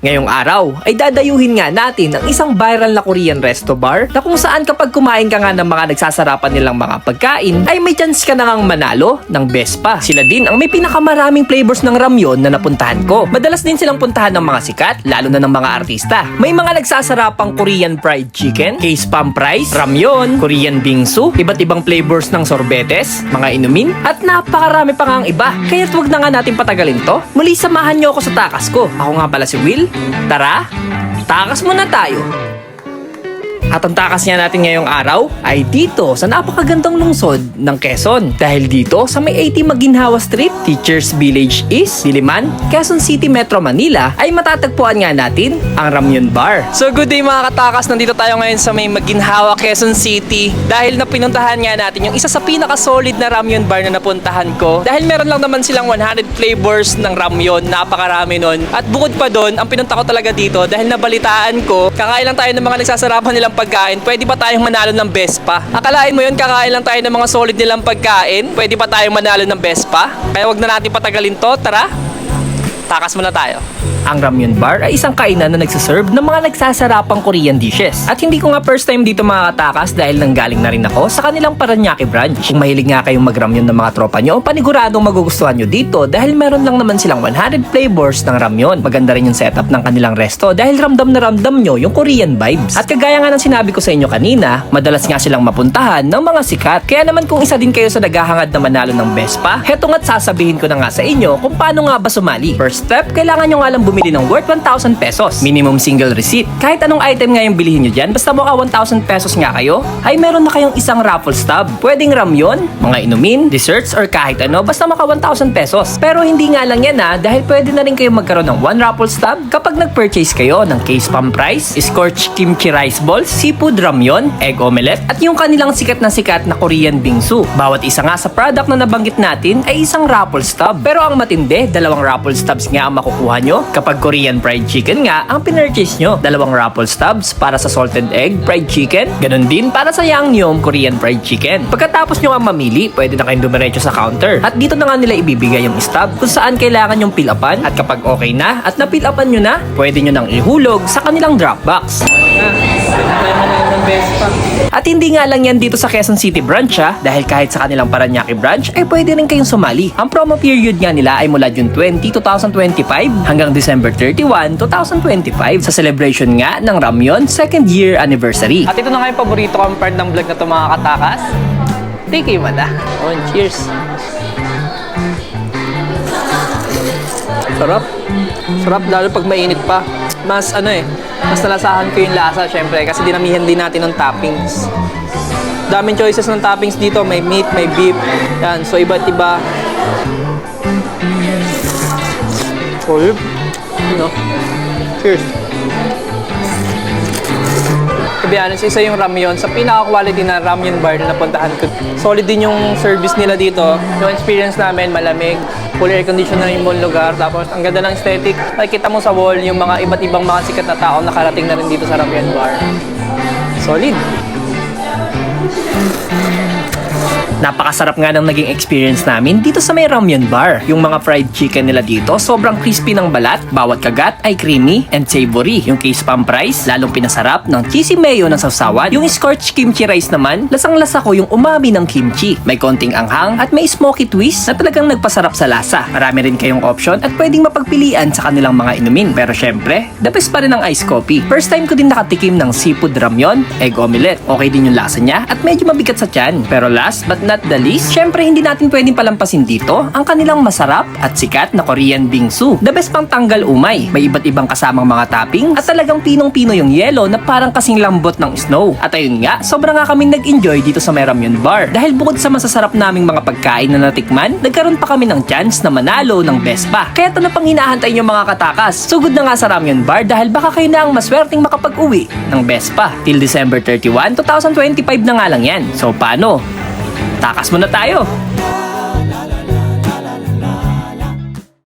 Ngayong araw ay dadayuhin nga natin ang isang viral na Korean resto bar na kung saan kapag kumain ka nga ng mga nagsasarapan nilang mga pagkain ay may chance ka na ngang manalo ng best pa. Sila din ang may pinakamaraming flavors ng ramyon na napuntahan ko. Madalas din silang puntahan ng mga sikat, lalo na ng mga artista. May mga nagsasarapang Korean fried chicken, case pam rice, ramyon, Korean bingsu, iba't ibang flavors ng sorbetes, mga inumin, at napakarami pa nga ang iba. Kaya't wag na nga natin patagalin to. Muli samahan niyo ako sa takas ko. Ako nga pala si Will. Tara, takas muna tayo. At ang takas niya natin ngayong araw ay dito sa napakagandang lungsod ng Quezon. Dahil dito sa may 80 Maginhawa Street, Teachers Village East, Diliman, Quezon City, Metro Manila ay matatagpuan nga natin ang Ramyun Bar. So good day mga katakas, nandito tayo ngayon sa may Maginhawa, Quezon City dahil na pinuntahan nga natin yung isa sa pinaka-solid na Ramyun Bar na napuntahan ko. Dahil meron lang naman silang 100 flavors ng ramyon, napakarami nun. At bukod pa doon, ang pinunta ko talaga dito dahil nabalitaan ko, kakain lang tayo ng mga nagsasarapan nilang pagkain, pwede ba tayong manalo ng Vespa? Akalain mo yun, kakain lang tayo ng mga solid nilang pagkain, pwede pa tayong manalo ng Vespa? Kaya wag na natin patagalin to, tara! Takas muna tayo. Ang Ramyun Bar ay isang kainan na nagsaserve ng mga nagsasarapang Korean dishes. At hindi ko nga first time dito mga katakas dahil nanggaling na rin ako sa kanilang Paranaque branch. Kung mahilig nga kayong magramyun ng mga tropa nyo, paniguradong magugustuhan nyo dito dahil meron lang naman silang 100 flavors ng ramyun. Maganda rin yung setup ng kanilang resto dahil ramdam na ramdam nyo yung Korean vibes. At kagaya nga ng sinabi ko sa inyo kanina, madalas nga silang mapuntahan ng mga sikat. Kaya naman kung isa din kayo sa naghahangad na manalo ng Vespa, heto nga't sasabihin ko na nga sa inyo kung paano nga ba sumali. First step, kailangan nyo nga lang bumili ng worth 1,000 pesos. Minimum single receipt. Kahit anong item nga yung bilhin nyo dyan, basta mukha 1,000 pesos nga kayo, ay meron na kayong isang raffle stub. Pwedeng ramyon, mga inumin, desserts, or kahit ano, basta maka 1,000 pesos. Pero hindi nga lang yan ha, dahil pwede na rin kayo magkaroon ng one raffle stub kapag nag-purchase kayo ng case pam rice, scorched kimchi rice balls, seafood ramyon, egg omelette, at yung kanilang sikat na sikat na Korean bingsu. Bawat isa nga sa product na nabanggit natin ay isang raffle stub. Pero ang matindi, dalawang raffle stubs nga ang makukuha nyo kapag Korean fried chicken nga ang pinurchase nyo. Dalawang raffle stubs para sa salted egg fried chicken, ganun din para sa Yangnyeom Korean fried chicken. Pagkatapos nyo nga mamili, pwede na kayong dumiretso sa counter. At dito na nga nila ibibigay yung stub kung saan kailangan yung fill upan at kapag okay na at na-fill upan nyo na, pwede nyo nang ihulog sa kanilang drop box. At hindi nga lang yan dito sa Quezon City branch ha, dahil kahit sa kanilang Paranaque branch ay pwede rin kayong sumali. Ang promo period nga nila ay mula June 20, 2025 hanggang December 31, 2025 sa celebration nga ng Ramyon second year anniversary. At ito na nga yung paborito kong part ng vlog na to mga katakas. Thank you, Mada. On, cheers. Sarap. Sarap lalo pag mainit pa. Mas ano eh, mas nalasahan ko yung lasa syempre kasi dinamihan din natin ng toppings. Daming choices ng toppings dito. May meat, may beef. Yan. So, iba't iba. Olive. Ano? Cheers. To be honest, isa yung ramyon. Sa pinaka-quality na ramyon bar na napuntahan ko. Solid din yung service nila dito. Yung experience namin, malamig. Fully air conditioner yung buong lugar. Tapos, ang ganda ng aesthetic. Nakikita mo sa wall yung mga iba't ibang mga sikat na tao nakarating na rin dito sa ramyon bar. Solid. Napakasarap nga ng naging experience namin dito sa may ramyun bar. Yung mga fried chicken nila dito, sobrang crispy ng balat, bawat kagat ay creamy and savory. Yung case pam rice, lalong pinasarap ng cheesy mayo ng sawsawan. Yung scorched kimchi rice naman, lasang-lasa ko yung umami ng kimchi. May konting anghang at may smoky twist na talagang nagpasarap sa lasa. Marami rin kayong option at pwedeng mapagpilian sa kanilang mga inumin. Pero syempre, the best pa rin ang iced coffee. First time ko din nakatikim ng seafood ramyon, egg omelette. Okay din yung lasa niya at medyo mabigat sa tiyan. Pero last but not the least, syempre hindi natin pwedeng palampasin dito ang kanilang masarap at sikat na Korean bingsu. The best pang tanggal umay. May iba't ibang kasamang mga toppings at talagang pinong-pino yung yelo na parang kasing lambot ng snow. At ayun nga, sobra nga kaming nag-enjoy dito sa Meramyun Bar. Dahil bukod sa masasarap naming mga pagkain na natikman, nagkaroon pa kami ng chance na manalo ng Vespa. Kaya ito na pang hinahantay nyo mga katakas. Sugod na nga sa Ramyun Bar dahil baka kayo na ang maswerteng makapag-uwi ng Vespa. Till December 31, 2025 na nga lang yan. So paano? Takas muna tayo.